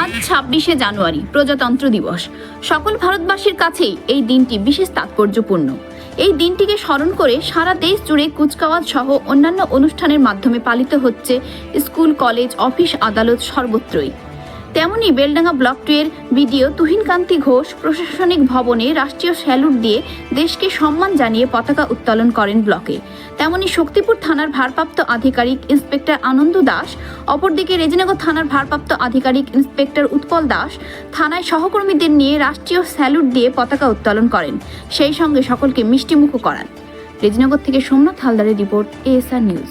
আজ ছাব্বিশে জানুয়ারি, প্রজাতন্ত্র দিবস। সকল ভারতবাসীর কাছেই এই দিনটি বিশেষ তাৎপর্যপূর্ণ। এই দিনটিকে স্মরণ করে সারা দেশ জুড়ে কুচকাওয়াজ সহ অন্যান্য অনুষ্ঠানের মাধ্যমে পালিত হচ্ছে স্কুল, কলেজ, অফিস আদালত সর্বত্রই। তেমনি বেলডাঙ্গা ব্লক টু এর বিডিও তুহিনকান্তি ঘোষ প্রশাসনিক ভবনে রাষ্ট্রীয় স্যালুট দিয়ে দেশকে সম্মান জানিয়ে পতাকা উত্তোলন করেন ব্লকে। তেমনি শক্তিপুর থানার ভারপ্রাপ্ত আধিকারিক ইন্সপেক্টর আনন্দ দাস, অপরদিকে রেজিনগর থানার ভারপ্রাপ্ত আধিকারিক ইন্সপেক্টর উৎপল দাস থানায় সহকর্মীদের নিয়ে রাষ্ট্রীয় স্যালুট দিয়ে পতাকা উত্তোলন করেন। সেই সঙ্গে সকলকে মিষ্টিমুখ করান। রেজিনগর থেকে সোমনাথ হালদারের রিপোর্ট এএসআর নিউজ।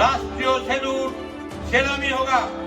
राष्ट्रीय सैल्यूट सलामी होगा सलामी